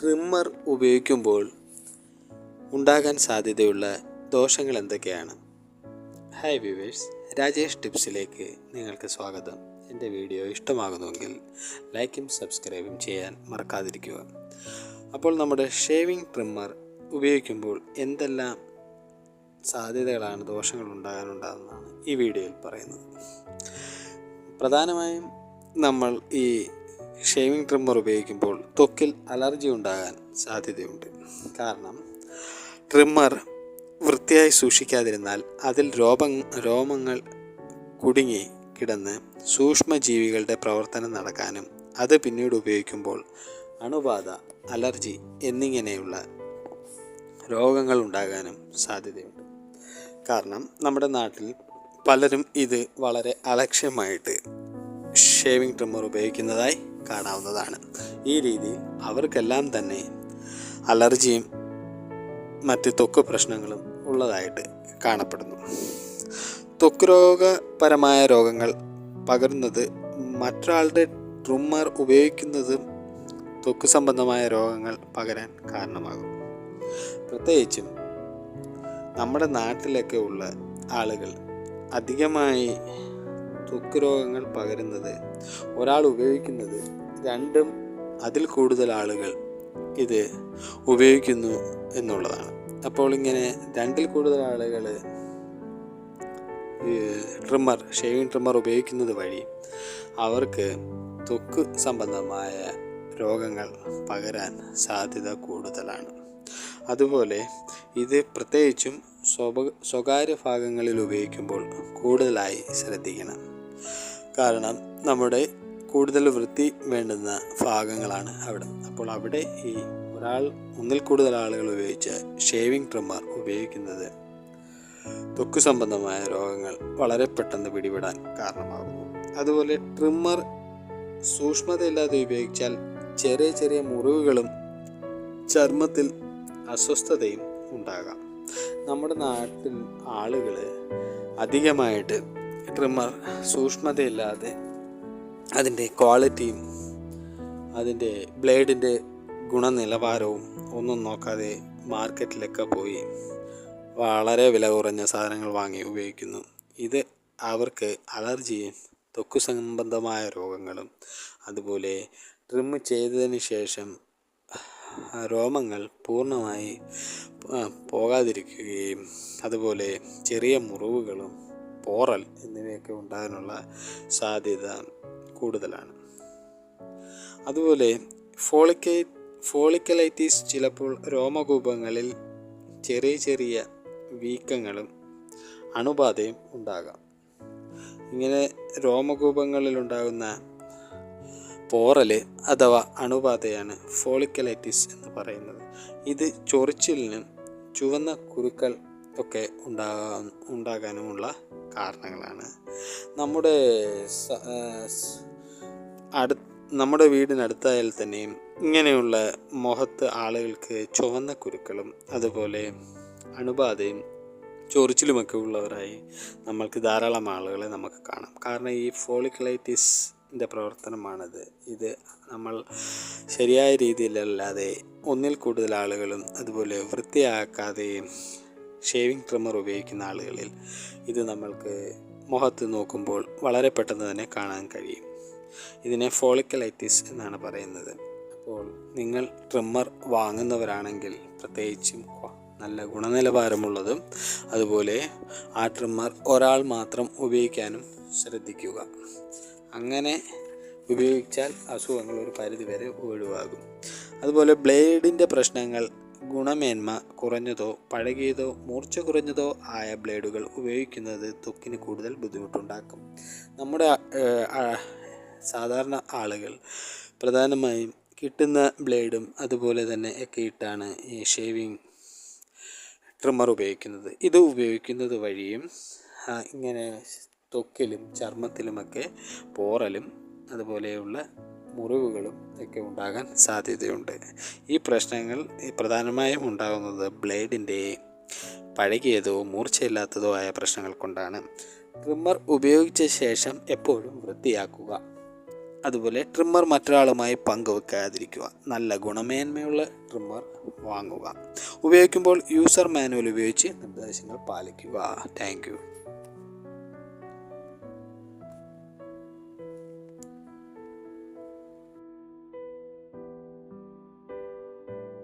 Trimmer ഉപയോഗിക്കുമ്പോൾ ഉണ്ടാകാൻ സാധ്യതയുള്ള ദോഷങ്ങൾ എന്തൊക്കെയാണ്? ഹായ് വ്യൂവേഴ്സ് രാജേഷ് ടിപ്സിലേക്ക് നിങ്ങൾക്ക് സ്വാഗതം. എന്റെ വീഡിയോ ഇഷ്ടമാകുന്നുവെങ്കിൽ ലൈക്കും സബ്സ്ക്രൈബും ചെയ്യാൻ മറക്കാതിരിക്കുക. അപ്പോൾ നമ്മുടെ ഷേവിംഗ് ട്രിമ്മർ ഉപയോഗിക്കുമ്പോൾ എന്തെല്ലാം സാധ്യതകളാണ് ദോഷങ്ങൾ ഉണ്ടാകാനുണ്ടാകുന്നതാണ് ഈ വീഡിയോയിൽ പറയുന്നത്. പ്രധാനമായും നമ്മൾ ഈ ഷേവിംഗ് ട്രിമ്മർ ഉപയോഗിക്കുമ്പോൾ ത്വക്കിൽ അലർജി ഉണ്ടാകാൻ സാധ്യതയുണ്ട്. കാരണം ട്രിമ്മർ വൃത്തിയായി സൂക്ഷിക്കാതിരുന്നാൽ അതിൽ രോമ രോമങ്ങൾ കുടുങ്ങി കിടന്ന് സൂക്ഷ്മജീവികളുടെ പ്രവർത്തനം നടക്കാനും അത് പിന്നീട് ഉപയോഗിക്കുമ്പോൾ അണുബാധ അലർജി എന്നിങ്ങനെയുള്ള രോഗങ്ങൾ ഉണ്ടാകാനും സാധ്യതയുണ്ട്. കാരണം നമ്മുടെ നാട്ടിൽ പലരും ഇത് വളരെ അലക്ഷ്യമായിട്ട് ഷേവിംഗ് ട്രിമ്മർ ഉപയോഗിക്കുന്നതായി കാണാവുന്നതാണ്. ഈ രീതിയിൽ അവർക്കെല്ലാം തന്നെ അലർജിയും മറ്റ് ത്വക്ക് പ്രശ്നങ്ങളും ഉള്ളതായിട്ട് കാണപ്പെടുന്നു. ത്വക്ക് രോഗപരമായ രോഗങ്ങൾ പകരുന്നത് മറ്റൊരാളുടെ ട്രിമ്മർ ഉപയോഗിക്കുന്നതും ത്വക്ക് സംബന്ധമായ രോഗങ്ങൾ പകരാൻ കാരണമാകും. പ്രത്യേകിച്ചും നമ്മുടെ നാട്ടിലൊക്കെ ഉള്ള ആളുകൾ അധികമായി ത്വക്ക് രോഗങ്ങൾ പകരുന്നത്. ഒരാൾ ഉപയോഗിക്കുന്നത് രണ്ടും അതിൽ കൂടുതൽ ആളുകൾ ഇത് ഉപയോഗിക്കുന്നു എന്നുള്ളതാണ്. അപ്പോൾ ഇങ്ങനെ രണ്ടിൽ കൂടുതൽ ആളുകൾ ട്രിമ്മർ ഷേവിങ് ട്രിമ്മർ ഉപയോഗിക്കുന്നത് വഴി അവർക്ക് ത്വക്ക് സംബന്ധമായ രോഗങ്ങൾ പകരാൻ സാധ്യത കൂടുതലാണ്. അതുപോലെ ഇത് പ്രത്യേകിച്ചും സ്വകാര്യ ഭാഗങ്ങളിൽ ഉപയോഗിക്കുമ്പോൾ കൂടുതലായി ശ്രദ്ധിക്കണം. കാരണം നമ്മുടെ കൂടുതൽ വൃത്തി വേണ്ടുന്ന ഭാഗങ്ങളാണ് അവിടെ. അപ്പോൾ അവിടെ ഈ ഒരാൾ ഒന്നിൽ കൂടുതൽ ആളുകൾ ഉപയോഗിച്ച് ഷേവിംഗ് ട്രിമ്മർ ഉപയോഗിക്കുന്നത് ത്വക്ക് സംബന്ധമായ രോഗങ്ങൾ വളരെ പെട്ടെന്ന് പിടിപെടാൻ കാരണമാകുന്നു. അതുപോലെ ട്രിമ്മർ സൂക്ഷ്മതയില്ലാതെ ഉപയോഗിച്ചാൽ ചെറിയ ചെറിയ മുറിവുകളും ചർമ്മത്തിൽ അസ്വസ്ഥതയും ഉണ്ടാകാം. നമ്മുടെ നാട്ടിൽ ആളുകൾ അധികമായിട്ട് ട്രിമ്മർ സൂക്ഷ്മതയില്ലാതെ അതിന്റെ ക്വാളിറ്റിയും അതിന്റെ ബ്ലേഡിന്റെ ഗുണനിലവാരവും ഒന്നും നോക്കാതെ മാർക്കറ്റിലൊക്കെ പോയി വളരെ വില കുറഞ്ഞ സാധനങ്ങൾ വാങ്ങി ഉപയോഗിക്കുന്നു. ഇത് അവർക്ക് അലർജിയും ത്വക്ക് സംബന്ധമായ രോഗങ്ങളും അതുപോലെ ട്രിം ചെയ്തതിന് ശേഷം രോമങ്ങൾ പൂർണമായി പോകാതിരിക്കുകയും അതുപോലെ ചെറിയ മുറിവുകളും പോറൽ എന്നിവയൊക്കെ ഉണ്ടാകാനുള്ള സാധ്യത കൂടുതലാണ്. അതുപോലെ ഫോളിക്കൈ ഫോളിക്കലൈറ്റിസ് ചിലപ്പോൾ രോമകൂപങ്ങളിൽ ചെറിയ ചെറിയ വീക്കങ്ങളും അണുബാധയും ഉണ്ടാകാം. ഇങ്ങനെ രോമകൂപങ്ങളിൽ ഉണ്ടാകുന്ന പോറൽ അഥവാ അണുബാധയാണ് ഫോളിക്കലൈറ്റിസ് എന്ന് പറയുന്നത്. ഇത് ചൊറിച്ചിലിനും ചുവന്ന കുരുക്കൾ ഒക്കെ ഉണ്ടാകാൻ ഉണ്ടാകാനുമുള്ള കാരണങ്ങളാണ്. നമ്മുടെ അടു നമ്മുടെ വീടിനടുത്തായാൽ തന്നെയും ഇങ്ങനെയുള്ള മുഖത്ത് ആളുകൾക്ക് ചുവന്ന കുരുക്കളും അതുപോലെ അണുബാധയും ചൊറിച്ചിലുമൊക്കെ ഉള്ളവരായി നമ്മൾക്ക് ധാരാളം ആളുകളെ നമുക്ക് കാണാം. കാരണം ഈ ഫോളിക്ലൈറ്റിസിന്റെ പ്രവർത്തനമാണത്. ഇത് നമ്മൾ ശരിയായ രീതിയിലല്ലാതെ ഒന്നിൽ കൂടുതൽ ആളുകളും അതുപോലെ വൃത്തിയാക്കാതെയും ഷേവിംഗ് ട്രിമ്മർ ഉപയോഗിക്കുന്ന ആളുകളിൽ ഇത് നമ്മൾക്ക് മുഖത്ത് നോക്കുമ്പോൾ വളരെ പെട്ടെന്ന് തന്നെ കാണാൻ കഴിയും. ഇതിനെ ഫോളിക്കലൈറ്റിസ് എന്നാണ് പറയുന്നത്. അപ്പോൾ നിങ്ങൾ ട്രിമ്മർ വാങ്ങുന്നവരാണെങ്കിൽ പ്രത്യേകിച്ചും നല്ല ഗുണനിലവാരമുള്ളതും അതുപോലെ ആ ട്രിമ്മർ ഒരാൾ മാത്രം ഉപയോഗിക്കാനും ശ്രദ്ധിക്കുക. അങ്ങനെ ഉപയോഗിച്ചാൽ അസുഖങ്ങൾ ഒരു പരിധിവരെ ഒഴിവാകും. അതുപോലെ ബ്ലേഡിന്റെ പ്രശ്നങ്ങൾ ഗുണമേന്മ കുറഞ്ഞതോ പഴകിയതോ മൂർച്ച കുറഞ്ഞതോ ആയ ബ്ലേഡുകൾ ഉപയോഗിക്കുന്നത് ത്വക്കിന് കൂടുതൽ ബുദ്ധിമുട്ടുണ്ടാക്കും. നമ്മുടെ സാധാരണ ആളുകൾ പ്രധാനമായും കിട്ടുന്ന ബ്ലേഡും അതുപോലെ തന്നെ ഒക്കെ ഇട്ടാണ് ഈ ഷേവിങ് ട്രിമ്മർ ഉപയോഗിക്കുന്നത്. ഇത് ഉപയോഗിക്കുന്നത് വഴിയും ഇങ്ങനെ ത്വക്കിലും ചർമ്മത്തിലുമൊക്കെ പോറലും അതുപോലെയുള്ള മുറിവുകളും ഒക്കെ ഉണ്ടാകാൻ സാധ്യതയുണ്ട്. ഈ പ്രശ്നങ്ങൾ പ്രധാനമായും ഉണ്ടാകുന്നത് ബ്ലേഡിന്റെ പഴകിയതോ മൂർച്ചയില്ലാത്തതോ ആയ പ്രശ്നങ്ങൾ കൊണ്ടാണ്. ട്രിമ്മർ ഉപയോഗിച്ച ശേഷം എപ്പോഴും വൃത്തിയാക്കുക. അതുപോലെ ട്രിമ്മർ മറ്റൊരാളുമായി പങ്കുവെക്കാതിരിക്കുക. നല്ല ഗുണമേന്മയുള്ള ട്രിമ്മർ വാങ്ങുക. ഉപയോഗിക്കുമ്പോൾ യൂസർ മാനുവൽ ഉപയോഗിച്ച് നിർദ്ദേശങ്ങൾ പാലിക്കുക. താങ്ക്